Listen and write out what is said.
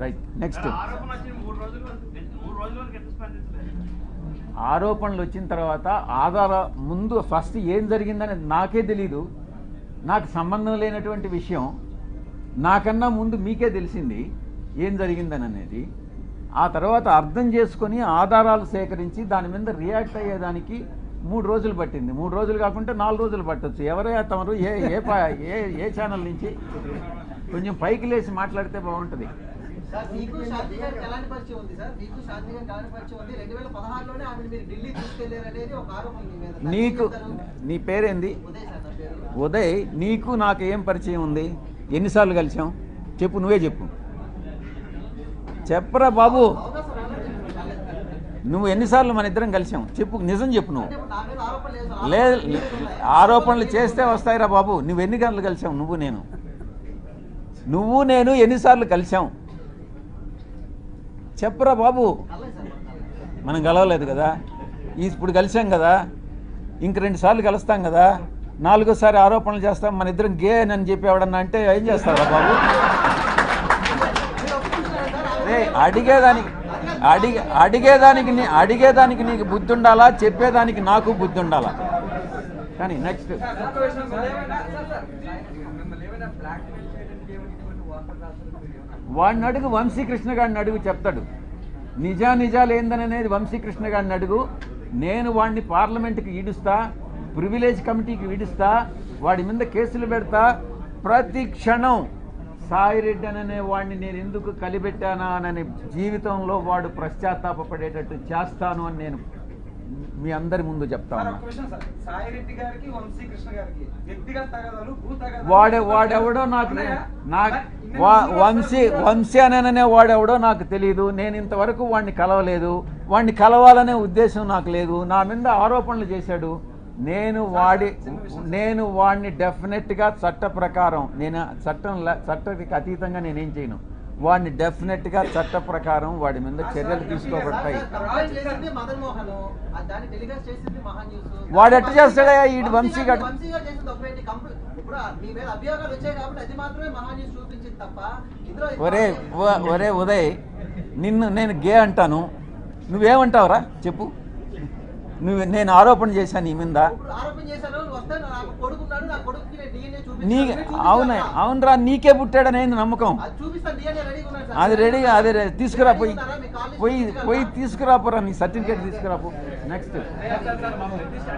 Right next ఆరోపణలు వచ్చిన తర్వాత ఆధార ముందు ఫస్ట్ ఏం జరిగిందని నాకే తెలీదు. నాకు సంబంధం లేనటువంటి విషయం నాకన్నా ముందు మీకే తెలిసింది ఏం జరిగిందని అనేది ఆ తర్వాత అర్థం చేసుకొని ఆధారాలు సేకరించి దాని మీద రియాక్ట్ అయ్యేదానికి మూడు రోజులు పట్టింది. మూడు రోజులు కాకుంటే నాలుగు రోజులు పట్టొచ్చు. ఎవరైనా తమరు ఏ ఏ పా- ఏ ఏ ఛానల్ నుంచి కొంచెం పైకి లేచి మాట్లాడితే బాగుంటుంది. సార్ మీకు శాంతి గారికి ఎలాంటి పరిచయం ఉంది సార్. మీకు శాంతి గారికి ఎలాంటి పరిచయం ఉంది. రెండు వేల పదహారులోనే ఆమె మీరు ఢిల్లీ తీసుకెళ్ళారు అనేది ఒక ఆరోపణ మీద. నీకు? నీ పేరేంది? ఉదయ్ నీకు నాకు ఏం పరిచయం ఉంది? ఎన్నిసార్లు కలిసాం? చెప్పు నువ్వే చెప్పు. చెప్పరా బాబు. నువ్వు ఎన్నిసార్లు మన ఇద్దరం కలిసాం? చెప్పు నిజం చెప్పు నువ్వు. లేదు ఆరోపణలు చేస్తే వస్తాయిరా బాబు. నువ్వు ఎన్ని గంటలు కలిసాం నువ్వు నేను. నువ్వు నేను ఎన్నిసార్లు కలిసాం? చెప్పరా బాబు మనం కలవలేదు కదా ఈ ఇప్పుడు కలిసాం కదా ఇంక రెండు సార్లు కలుస్తాం కదా నాలుగోసారి ఆరోపణలు చేస్తాం మన ఇద్దరం గే అని చెప్పి ఎవడన్నా అంటే ఏం చేస్తారా బాబు అడిగేదానికి అడిగే అడిగేదానికి నీ అడిగేదానికి నీకు బుద్ధి ఉండాలా చెప్పేదానికి నాకు బుద్ధి ఉండాలా కానీ నెక్స్ట్ వాడిని అడుగు వంశీకృష్ణ గారిని అడుగు చెప్తాడు. నిజా నిజాలు ఏందనేది వంశీకృష్ణ గారిని అడుగు. నేను వాడిని పార్లమెంట్కి ఈడుస్తా ప్రివిలేజ్ కమిటీకి ఈడుస్తా వాడి మీద కేసులు పెడతా ప్రతి క్షణం సాయిరెడ్డి అననే వాడిని నేను ఎందుకు కలిపెట్టానా అని జీవితంలో వాడు పశ్చాత్తాపడేటట్టు చేస్తాను అని నేను మీ అందరి ముందు చెప్తా వాడే వాడెవడో నాకు వంశీ వంశీ అననే వాడెవడో నాకు తెలియదు నేను ఇంతవరకు వాడిని కలవలేదు. వాడిని కలవాలనే ఉద్దేశం నాకు లేదు. నా మీద ఆరోపణలు చేశాడు. నేను వాడి నేను వాడిని డెఫినెట్గా చట్ట ప్రకారం నేను చట్టం చట్టానికి అతీతంగా నేనేం చేయను. వాడిని డెఫినెట్గా చట్ట ప్రకారం వాడి మీద చర్యలు తీసుకోబడతాయి. వాడు ఎట్ట చేస్తాడయ్యా? ఈ వంశీ గాడు? ఒరే ఒరే ఉదయ్ నిన్ను నేను గే అంటాను. నువ్వేమంటావురా? చెప్పు. నువ్వు నేను ఆరోపణ చేశాను నీ మీద. ఇప్పుడు ఆరోపణ చేశారు వస్తే నాకు కొడుకున్నాడు నా? అవునా? అవునరా నీకే పుట్టాడనేది నమ్మకం? అది రెడీగా. అది రెడీ అది రె- తీసుకురా పోయి. పోయి? పోయి తీసుకురాపోరా నీ సర్టిఫికేట్ తీసుకురాపో. నెక్స్ట్ సార్ సార్ మా ప్రతిష్ట